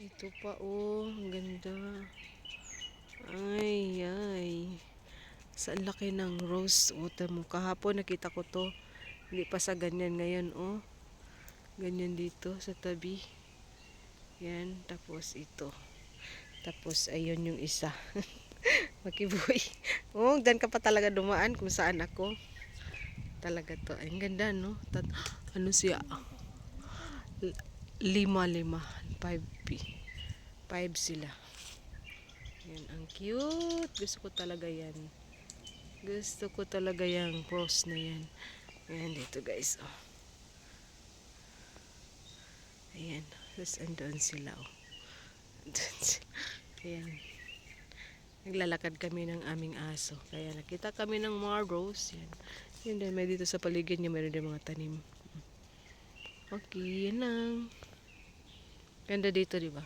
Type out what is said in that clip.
Ito pa oh, ang ganda. Ay, ay. Sa laki ng rose water mo. Kahapon nakita ko to. Hindi pa sa ganyan ngayon oh. Ganyan dito sa tabi. Yan, tapos ito. Tapos ayun yung isa. Makibuy. Oh, dan ka pa talaga dumaan kung saan ako. Talaga to. Ang ganda no. Tat ano siya? Lima lima. Five P. Five sila. Yan, ang cute. Gusto ko talaga yan. Gusto ko talaga yung rose na yan. Ayan dito guys. Oh. Ayan. Tapos andun sila. Oh. Andun sila. Ayan. Naglalakad kami ng aming aso. Kaya nakita kami ng mga rose. Yan. Yun din. May dito sa paligid niya. Meron din mga tanim. Okay. Yan lang. Ganda dito, di ba?